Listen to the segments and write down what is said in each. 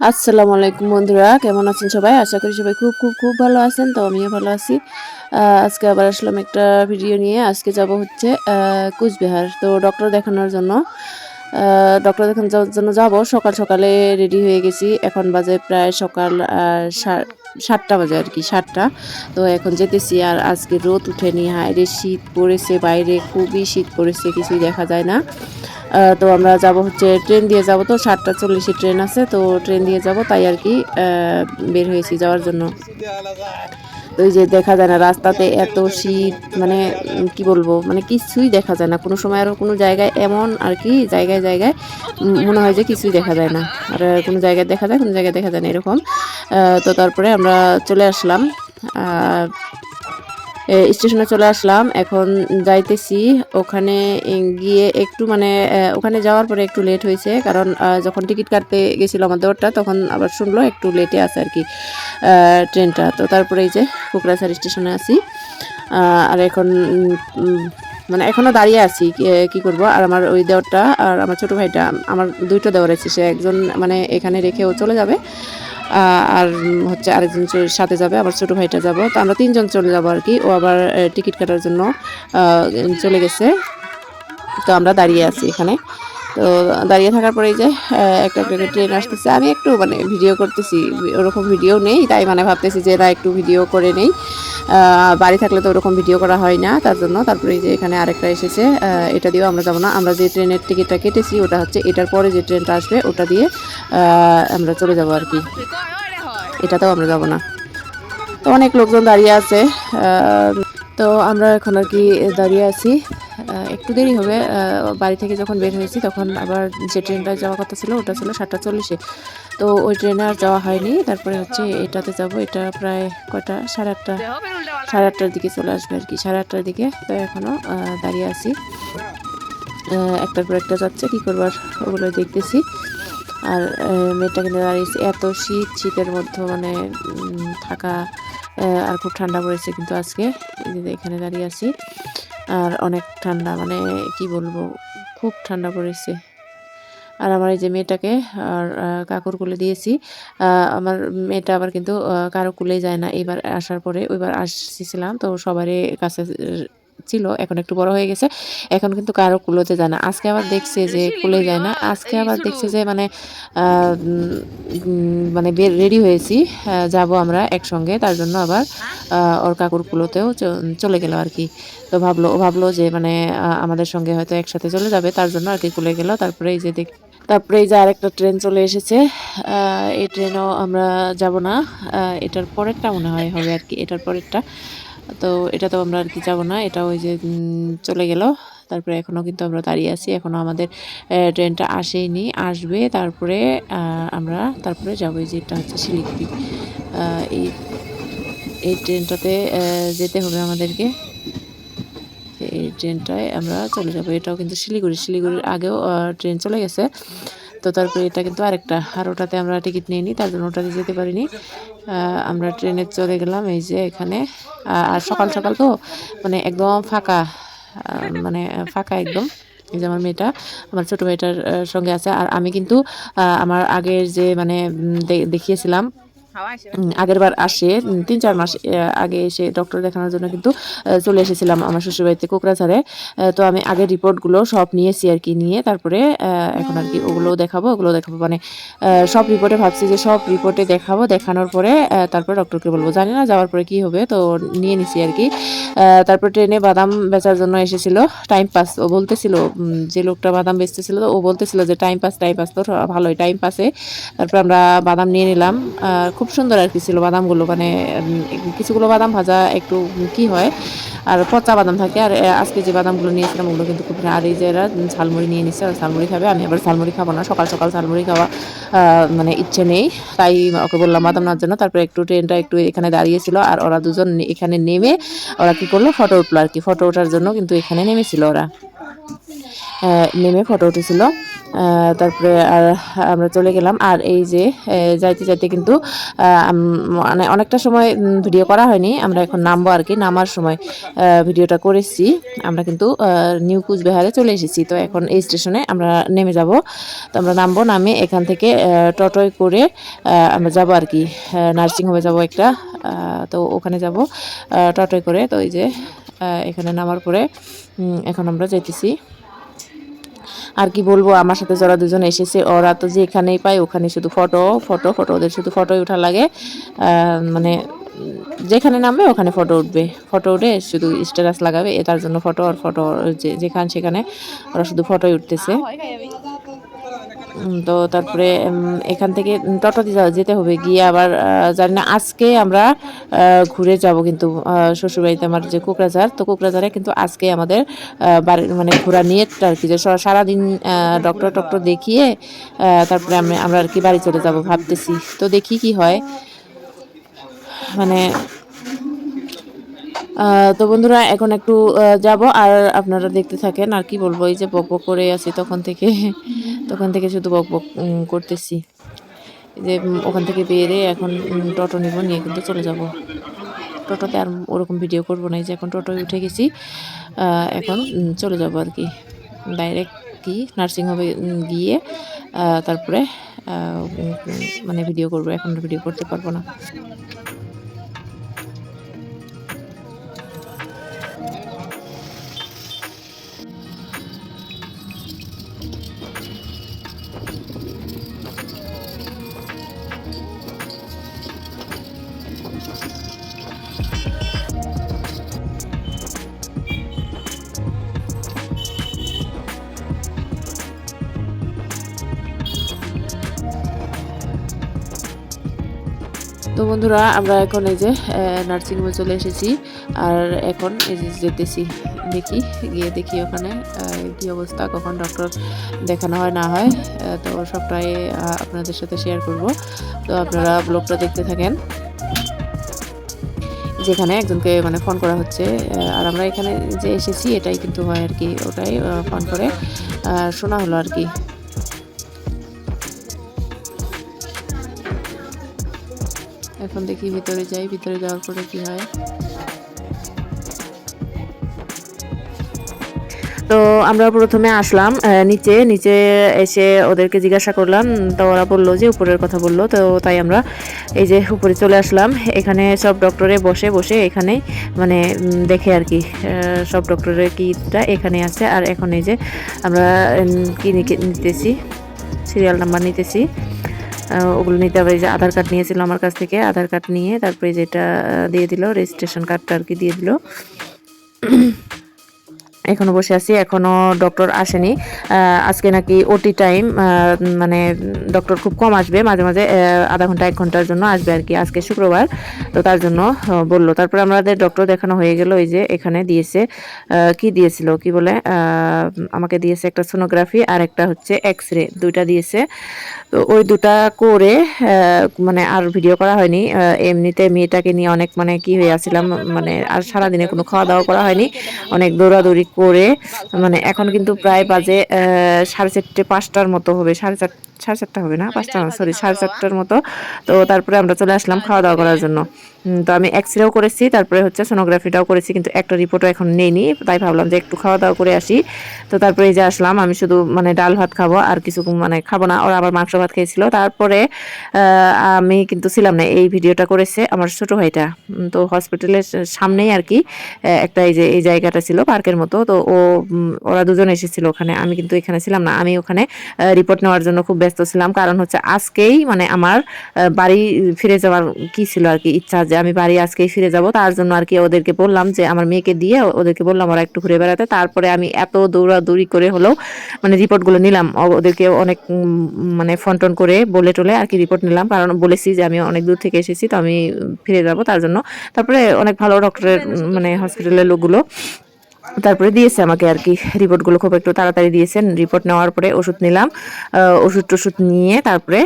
আসসালামু আলাইকুম বন্ধুরা, কেমন আছেন সবাই? আশা করি সবাই খুব খুব খুব ভালো আছেন, তো আমিও ভালো আছি। আজকে আবার আসলাম একটা ভিডিও নিয়ে। আজকে যাব হচ্ছে কুচবিহার। তো ডক্টর দেখানোর জন্য। ডক্টর দেখানোর জন্য যাব। সকাল সকালে রেডি হয়ে গেছি। এখন বাজে প্রায় সকাল সাতটা বাজে আর কি, সাতটা। তো এখন যেতেছি আর আজকে রোদ উঠেনি। হায়রে শীত পড়েছে, বাইরে খুবই শীত পড়েছে, কিছুই দেখা যায় না। তো আমরা যাব হচ্ছে ট্রেন দিয়ে যাব তো, সাতটা চল্লিশে ট্রেন আছে। তো ট্রেন দিয়ে যাব, তাই আর কি বের হয়েছি যাওয়ার জন্য। এই যে দেখা যায় না রাস্তাতে এত শীত মানে কি বলব মানে কিছুই দেখা যায় না। কোনো সময় আরও কোনো জায়গায় এমন আর কি জায়গায় জায়গায় মনে হয় যে কিছুই দেখা যায় না। আর কোনো জায়গায় দেখা যায় কোনো জায়গায় দেখা যায় না এরকম। তো তারপরে আমরা চলে আসলাম। এ, স্টেশনে চলে আসলাম। এখন যাইতেছি। ওখানে গিয়ে একটু মানে ওখানে যাওয়ার পরে একটু লেট হয়েছে। কারণ যখন টিকিট কাটতে গেছিল আমাদের ওটা তখন আবার শুনলো একটু লেটে আছে আর কি ট্রেনটা। তো তারপরে এই যে কোকরাঝার স্টেশনে আসি আর এখন মানে এখনও দাঁড়িয়ে আছি কি- করব? আর আমার ওই দেওয়ারটা আর আমার ছোট ভাইটা, আমার দুইটা দেওয়ার আছে। সে একজন মানে এখানে রেখে ও চলে যাবে। আর হচ্ছে আরেকজন সাথে যাবে, আবার ছোটো ভাইটা যাব। তো আমরা তিনজন চলে যাব আর কি। ও আবার টিকিট কাটার জন্য চলে গেছে। তো আমরা দাঁড়িয়ে আছি এখানে। তো দাঁড়িয়ে থাকার পরে যে একটা একটা ট্রেন আসতেছে। আমি একটু মানে ভিডিও করতেছি ওরকম ভিডিও নেই তাই মানে ভাবতেছি যে না একটু ভিডিও করে নেই। বাড়ি থাকলে তো ওরকম ভিডিও করা হয় না তার জন্য। তারপরে যে এখানে আরেকটা এসেছে এটা দিয়েও আমরা যাব না। আমরা যে ট্রেনের টিকিটটা কেটেছি ওটা হচ্ছে এটার পরে যে ট্রেনটা আসবে ওটা দিয়ে আমরা চলে যাব আর কি। এটাতেও আমরা যাব না। তো অনেক লোকজন দাঁড়িয়ে আছে তো আমরা এখন আর কি দাঁড়িয়ে আছি। একটু দেরি হবে। বাড়ি থেকে যখন বের হয়েছি তখন আবার যে ট্রেনটা যাওয়ার কথা ছিল ওটা ছিল সাতটা চল্লিশে। তো ওই ট্রেনে আর যাওয়া হয়নি। তারপরে হচ্ছে এটাতে যাব। এটা প্রায় কয়টা? সাড়ে আটটা। সাড়ে আটটার দিকে চলে আসবে আর কি। সাড়ে আটটার দিকে তো এখনও দাঁড়িয়ে আছি। একটার পর একটা যাচ্ছে। কী করবার ওগুলো দেখতেছি। আর মেয়েটা কিন্তু দাঁড়িয়েছে এত শীত, শীতের মধ্যে মানে থাকা আর খুব ঠান্ডা পড়েছে কিন্তু আজকে। এখানে দাঁড়িয়ে আছি। আর অনেক ঠান্ডা মানে কি বলব, খুব ঠান্ডা পড়েছে। আর আমার এই যে মেয়েটাকে আর কাকুর কুলে দিয়েছি। আমার মেয়েটা আবার কিন্তু কারও কুলেই যায় না। এবার আসার পরে ওইবার আসছিলাম, তো সবারই কাছে ছিল এখন একটু বড় হয়ে গেছে। এখন কিন্তু কারও কুলোতে যায় না। আজকে আবার দেখছে যে কুলে যায় না। আজকে আবার দেখছে যে মানে মানে রেডি হয়েছি যাব আমরা একসঙ্গে। তার জন্য আবার ওর কাকুর কুলোতেও চলে গেল আর কি। তো ভাবলো ও ভাবলো যে মানে আমাদের সঙ্গে হয়তো একসাথে চলে যাবে। তার জন্য আর কি কুলে গেল। তারপরে এই যে দেখ তারপরে এই যে আরেকটা ট্রেন চলে এসেছে। এই ট্রেনও আমরা যাব না। এটার পরেরটা মনে হয় হবে আর কি। এটার পরেরটা। তো এটা তো আমরা আর কি যাব না, এটা ওই যে চলে গেল। তারপরে এখনও কিন্তু আমরা দাঁড়িয়ে আছি এখনও আমাদের ট্রেনটা আসেইনি, আসবে তারপরে আমরা তারপরে যাব এই যে এটা হচ্ছে শিলিগুড়ি। এই এই ট্রেনটাতে যেতে হবে আমাদেরকে। এই ট্রেনটায় আমরা চলে যাব, এটাও কিন্তু শিলিগুড়ি, শিলিগুড়ির আগেও ট্রেন চলে গেছে। তো তারপরে এটা কিন্তু আরেকটা, আর ওটাতে আমরা টিকিট নিয়ে নিই তার জন্য ওটাতে যেতে পারিনি। আমরা ট্রেনে চলে গেলাম, এই যে এখানে। আর সকাল সকাল তো মানে একদম ফাঁকা মানে ফাঁকা একদম। এই যে আমার মেয়েটা, আমার ছোটো মেয়েটার সঙ্গে আছে। আর আমি কিন্তু আমার আগের যে মানে দেখিয়েছিলাম আগের বার আসে তিন চার মাস আগে এসে ডক্টর দেখানোর জন্য কিন্তু চলে এসেছিলাম আমার শ্বশুরবাড়িতে কোকরাঝারে তো আমি আগের রিপোর্টগুলো সব নিয়েছি আর কি নিয়ে তারপরে এখন আর কি ওগুলো দেখাবো ওগুলো দেখাবো মানে সব রিপোর্টে ভাবছি যে সব রিপোর্টে দেখাবো দেখানোর পরে তারপরে ডক্টরকে বলব। জানি না যাওয়ার পরে কি হবে তো নিয়ে নিছি আর কি। তারপর ট্রেনে বাদাম বেচার জন্য এসেছিল টাইম পাস ও বলতেছিল যে লোকটা বাদাম বেচতেছিল তো ও বলতেছিল যে টাইম পাস টাইম পাস তো ভালোই টাইম পাসে তারপর আমরা বাদাম নিয়ে নিলাম খুব সুন্দর আর কি ছিল বাদামগুলো মানে কিছুগুলো বাদাম ভাজা একটু কি হয়, আর পচা বাদাম থাকে, আর আজকে যে বাদামগুলো নিয়েছিলাম ওগুলো কিন্তু খুব আর এই যে এরা ঝালমুড়ি নিয়ে নিচ্ছে ঝালমুড়ি খাবে, আমি আবার ঝালমুড়ি খাব না, সকাল সকাল ঝালমুড়ি খাওয়া মানে ইচ্ছে নেই, তাই ওকে বললাম বাদাম নেওয়ার জন্য, তারপরে একটু ট্রেনটা একটু এখানে দাঁড়িয়েছিল, আর ওরা দুজন এখানে নেমে ওরা কি করল, ফটো উঠল আর কি, ফটো ওঠার জন্য কিন্তু এখানে নেমেছিল ওরা। নেমে ফটো উঠেছিল। তারপরে আর আমরা চলে গেলাম। আর এই যে যাইতে যাইতে কিন্তু মানে অনেকটা সময় ভিডিও করা হয়নি। আমরা এখন নামবো আর কি, নামার সময় ভিডিওটা করেছি। আমরা কিন্তু নিউ কুচবিহারে চলে এসেছি। তো এখন এই স্টেশনে আমরা নেমে যাব। তো আমরা নামবো, নামে এখান থেকে টোটোয় করে আমরা যাব আর কি নার্সিংহোমে যাব একটা। তো ওখানে যাব টোটোয় করে। তো এই যে এখানে নামার পরে এখন আমরা যাইতেছি। আর কি বলব, আমার সাথে যারা দুজন এসেছে, ওরা তো যেখানেই পায়, ওখানে শুধু ফটো ফটো ফটো ওদের শুধু ফটোই ওঠা লাগে। মানে যেখানে নামবে ওখানে ফটো উঠবে। ফটো উঠে শুধু স্ট্যাটাস লাগাবে এ তার জন্য ফটো আর ফটো যেখানে সেখানে ওরা শুধু ফটোই উঠতেছে। তো তারপরে এখান থেকে টোটোতে যেতে হবে। গিয়ে আবার জানি না, আজকে আমরা ঘুরে যাব কিন্তু শ্বশুরবাড়িতে আমার যে কোকরাঝার তো কোকরাঝারে কিন্তু আজকে আমাদের বাড়ির মানে ঘোরা নিয়ে আর কি যে সারাদিন ডক্টর টক্টর দেখিয়ে তারপরে আমরা আর কি বাড়ি চলে যাব ভাবতেছি। তো দেখি কি হয়। মানে তো বন্ধুরা, এখন একটু যাব। আর আপনারা দেখতে থাকেন, আর কি বলব, এই যে বক বক করে আছি তখন থেকে। তখন থেকে শুধু বক বক করতেছি। যে ওখান থেকে বেরিয়ে এখন টোটো নিব, নিয়ে কিন্তু চলে যাব। টোটোতে আর ওরকম ভিডিও করব না, এই যে এখন টোটোয় উঠে গেছি। এখন চলে যাব আর কি। ডাইরেক্ট কি নার্সিংহোমে গিয়ে তারপরে মানে ভিডিও করব, এখন ভিডিও করতে পারব না। তো বন্ধুরা, আমরা এখন এই যে নার্সিং নার্সিংহোমে চলে এসেছি। আর এখন এই যে যেতেছি দেখি, গিয়ে দেখি ওখানে কি অবস্থা, কখন ডক্টর দেখানো হয়, না হয়। তো সবটাই আপনাদের সাথে শেয়ার করব। তো আপনারা ব্লগটা দেখতে থাকেন। যেখানে একজনকে মানে ফোন করা হচ্ছে আর আমরা এখানে যে এসেছি, এটাই কিন্তু হয় আর কি, ওটাই ফোন করে শোনা হলো আর কি। এখন দেখি ভিতরে যাই, ভিতরে যাওয়ার পরে কি হয়। তো আমরা প্রথমে আসলাম নিচে নিচে এসে ওদেরকে জিজ্ঞাসা করলাম, তো ওরা বলল যে উপরের কথা বলল, তো তাই আমরা এই যে উপরে চলে আসলাম। এখানে সব ডক্টরে বসে বসে এখানে মানে দেখে আর কি সব ডক্টরের কিটা এখানে আছে। আর এখন এই যে আমরা কি নিতেছি, সিরিয়াল নাম্বার নিতেছি। ওগুলো নিতে হবে যে আধার কার্ড নিয়েছিল আমার কাছ থেকে, আধার কার্ড নিয়ে তারপরে যেটা দিয়ে দিল রেজিস্ট্রেশন কার্ডটা আর কি দিয়ে দিল। এখনও বসে আছি, এখনও ডক্টর আসেনি। আজকে নাকি ওটি টাইম মানে ডক্টর খুব কম আসবে, মাঝে মাঝে আধা ঘণ্টা, এক ঘণ্টার জন্য আসবে আর কি আজকে শুক্রবার। তো তার জন্য বলল। তারপরে আমাদের ডক্টর দেখানো হয়ে গেল, এই যে এখানে দিয়েছে কি দিয়েছিল, কি বলে আমাকে দিয়েছে একটা সোনোগ্রাফি আর একটা হচ্ছে এক্স রে দুইটা দিয়েছে। তো ওই দুটা করে মানে আর ভিডিও করা হয়নি এমনিতে মেয়েটাকে নিয়ে অনেক মানে কি হয়ে আসছিলাম মানে আর সারাদিনে কোনো খাওয়া দাওয়া করা হয়নি, অনেক দৌড়াদৌড়ি করে মানে এখন কিন্তু প্রায় বাজে সাড়ে চারটে, পাঁচটার মতো হবে, সাড়ে চার, সাড়ে চারটা হবে না? পাঁচটা সরি সাড়ে চারটার মতো। তো তারপরে আমরা চলে আসলাম খাওয়া দাওয়া করার জন্য। তো আমি এক্স রেও করেছি, তারপরে হচ্ছে সোনোগ্রাফিটাও করেছি, কিন্তু একটা রিপোর্টও এখন নেইনি, তাই ভাবলাম যে একটু খাওয়া দাওয়া করে আসি। তো তারপরে যে আসলাম, আমি শুধু মানে ডাল ভাত খাব, আর কিছু মানে খাব না, ওরা আবার মাংস ভাত খেয়েছিল। তারপরে আমি কিন্তু ছিলাম না, এই ভিডিওটা করেছে আমার ছোট ভাইটা। তো হসপিটালের সামনেই আর কি একটা এই যে, এই জায়গাটা ছিল, পার্কের মতো। তো ও ওরা দুজন এসেছিল ওখানে, আমি কিন্তু এখানে ছিলাম না, আমি ওখানে রিপোর্ট নেওয়ার জন্য খুব ব্যস্ত ছিলাম। কারণ হচ্ছে আজকেই মানে আমার বাড়ি ফিরে যাওয়ার কি ছিল আর কি ইচ্ছা যে আমি বাড়ি আজকেই ফিরে যাব তার জন্য আর কি ওদেরকে বললাম যে আমার মেয়েকে দিয়ে ওদেরকে বললাম ওরা একটু ঘুরে বেড়াতে। তারপরে আমি এত দৌড়াদৌড়ি করে হলেও মানে রিপোর্টগুলো নিলাম। ও- ওদেরকে অনেক মানে ফোন টোন করে বলে টোলে আর কি রিপোর্ট নিলাম। কারণ বলেছি যে আমি অনেক দূর থেকে এসেছি তো আমি ফিরে যাব তার জন্য। তারপরে অনেক ভালো ডক্টরের মানে হসপিটালের লোকগুলো। তারপরে দিয়েছে আমাকে আর কি। রিপোর্টগুলো খুব একটু তাড়াতাড়ি দিয়েছেন। রিপোর্ট নেওয়ার পরে ওষুধ নিলাম। ওষুধ টষুধ নিয়ে তারপরে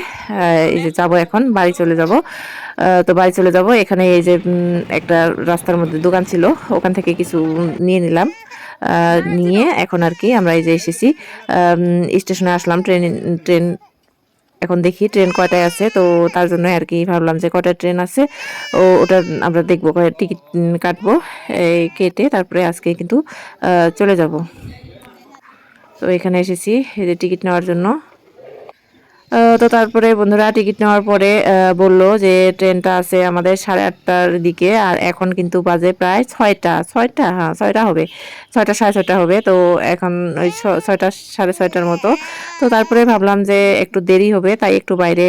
এই যে যাব এখন, বাড়ি চলে যাব। তো বাড়ি চলে যাব। এখানে এই যে একটা রাস্তার মধ্যে দোকান ছিল। ওখান থেকে কিছু নিয়ে নিলাম। নিয়ে এখন আর কি আমরা এই যে এসেছি। স্টেশনে আসলাম। ট্রেন ট্রেন এখন দেখি ট্রেন কয়টায় আছে। তো তার জন্য আর কি ভাবলাম যে কয়টা ট্রেন আছে, ও ওটা আমরা দেখব কয় টিকিট কাটবো কেটে তারপরে আজকে কিন্তু চলে যাব। তো এখানে এসেছি, এই যে টিকিট নেওয়ার জন্য। তো তারপরে বন্ধুরা টিকিট নেওয়ার পরে বলল যে ট্রেনটা আছে আমাদের সাড়ে আটটার দিকে, আর এখন কিন্তু বাজে প্রায় ছয়টা ছয়টা হ্যাঁ ছয়টা হবে, ছয়টা সাড়ে ছয়টা হবে, তো এখন ওই ছয়টা সাড়ে ছয়টার মতো। তো তারপরে ভাবলাম যে একটু দেরি হবে, তাই একটু বাইরে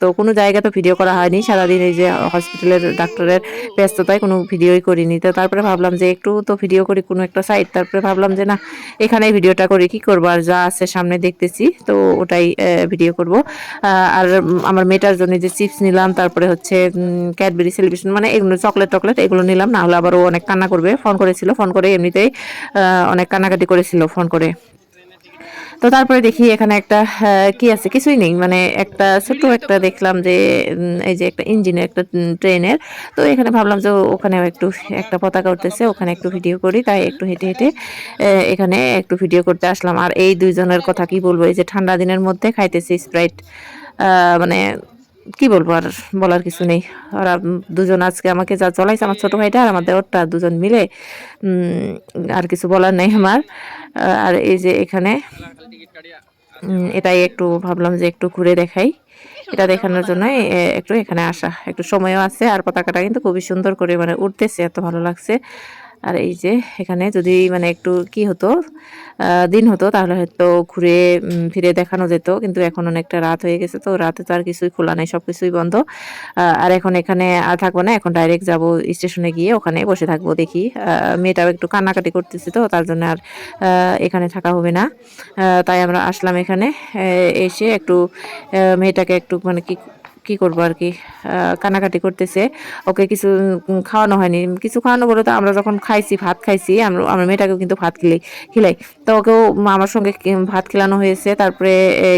তো কোনো জায়গা তো ভিডিও করা হয়নি, সারাদিন এই যে হসপিটালের ডাক্তারের ব্যস্ততায় কোনো ভিডিওই করিনি। তো তারপরে ভাবলাম যে একটু তো ভিডিও করি কোনো একটা সাইড তারপরে ভাবলাম যে না এখানে ভিডিওটা করি, কি করব? আর যা আছে সামনে দেখতেছি, তো ওটাই ভিডিও করব। আর আমার মেয়েটার জন্য যে চিপস নিলাম, তারপরে হচ্ছে ক্যাডবেরি সেলিব্রেশন মানে এগুলো চকলেট টকলেট, এগুলো নিলাম। না হলে আবার ও অনেক কান্না করবে। ফোন করেছিল, ফোন করে এমনিতেই অনেক কান্নাকাটি করেছিল ফোন করে। তো তারপরে দেখি এখানে একটা কি আছে? কিছুই নেই। মানে একটা ছোট একটা দেখলাম যে এই যে একটা ইঞ্জিনের একটা ট্রেনের। তো এখানে ভাবলাম যে ওখানেও একটু একটা পতাকা উঠতেছে, ওখানে একটু ভিডিও করি, তাই একটু হেঁটে হেঁটে এখানে একটু ভিডিও করতে আসলাম। আর এই দুইজনের কথা কি বলব? এই যে ঠান্ডা দিনের মধ্যে খাইতেছি স্প্রাইট মানে কি বলব আর বলার কিছু নেই। ওরা দুজন আজকে আমাকে যা চলাইছে আমার ছোট ভাইটা আর আমাদের ওরটা দুজন মিলে আর কিছু বলার নেই আমার। আর এই যে এখানে এটাই একটু ভাবলাম যে একটু ঘুরে দেখাই। এটা দেখানোর জন্য একটু এখানে আসা, একটু সময়ও আছে আর পতাকাটা কিন্তু খুবই সুন্দর করে মানে উঠতেছে এত ভালো লাগছে। আর এই যে এখানে যদি মানে একটু কি হতো দিন হতো, তাহলে হয়তো ঘুরে ফিরে দেখানো যেত, কিন্তু এখন অনেকটা রাত হয়ে গেছে তো, রাতে তো আর কিছুই খোলা নেই সব কিছুই বন্ধ আর এখন এখানে আর থাকব না, এখন ডাইরেক্ট যাব স্টেশনে গিয়ে ওখানে বসে থাকব দেখি। মেয়েটাও একটু কান্নাকাটি করতেছে তো, তার জন্য আর এখানে থাকা হবে না। তাই আমরা আসলাম এখানে এসে একটু মেয়েটাকে একটু মানে কি কি করব আর কি? কানাকাটি করতেছে। ওকে কিছু খাওয়ানো হয়নি। কিছু খাওয়ানো বলে তো আমরা যখন খাইছি, ভাত খাইছি, আমরা, আমার মেয়েটাকেও কিন্তু ভাত খিলাই খিলাই। তো ওকেও আমার সঙ্গে ভাত খেলানো হয়েছে। তারপরে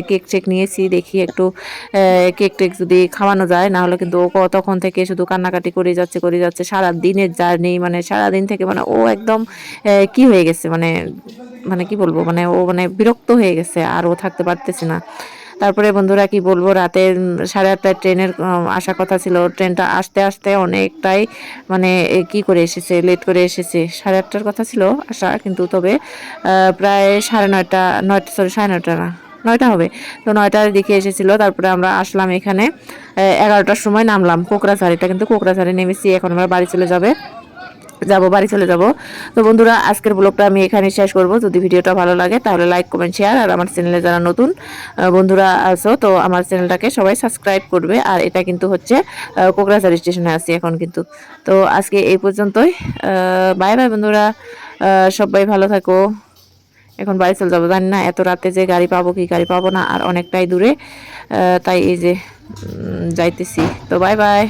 কেক চেক নিয়েছি, দেখি একটু কেক টেক যদি খাওয়ানো যায় না হলে কিন্তু ও তখন থেকে শুধু কান্নাকাটি করে যাচ্ছে করে যাচ্ছে। সারা দিনের জার্নি মানে সারা দিন থেকে মানে ও একদম কি হয়ে গেছে? মানে মানে কি বলব? মানে ও মানে বিরক্ত হয়ে গেছে, আর ও থাকতে পারতেছে না। তারপরে বন্ধুরা কি বলব, রাতে সাড়ে আটটায় ট্রেনের আসার কথা ছিল। ট্রেনটা আসতে আসতে অনেকটাই মানে কি করে এসেছে লেট করে এসেছে। সাড়ে আটটার কথা ছিল আসা, কিন্তু তবে প্রায় সাড়ে নয়টা নয়টা সরি সাড়ে নয়টা না, নয়টা হবে। তো নয়টার দিকে এসেছিল, তারপরে আমরা আসলাম এখানে। এগারোটার সময় নামলাম কোকরাঝাড়িটা কিন্তু কোকরাঝাড়ি নেমেছি, এখন আমরা বাড়ি চলে যাবে। যাব, বাড়ি চলে যাব। তো বন্ধুরা, আজকের ব্লগটা আমি এখানে শেষ করব। যদি ভিডিওটা ভালো লাগে, তাহলে লাইক কমেন্ট শেয়ার আর আমার চ্যানেলে যারা নতুন বন্ধুরা আছো, তো আমার চ্যানেলটাকে সবাই সাবস্ক্রাইব করবে। আর এটা কিন্তু হচ্ছে কোকরাঝার স্টেশনে আছি এখন কিন্তু। তো আজকে এই পর্যন্তই। বাই বাই বন্ধুরা। সবাই ভালো থাকো। এখন বাড়ি চলে যাব। জানি না, এত রাতে যে গাড়ি পাবো কি গাড়ি পাবো না, আর অনেকটাই দূরে। তাই এই যে যাইতেছি। তো বাই বাই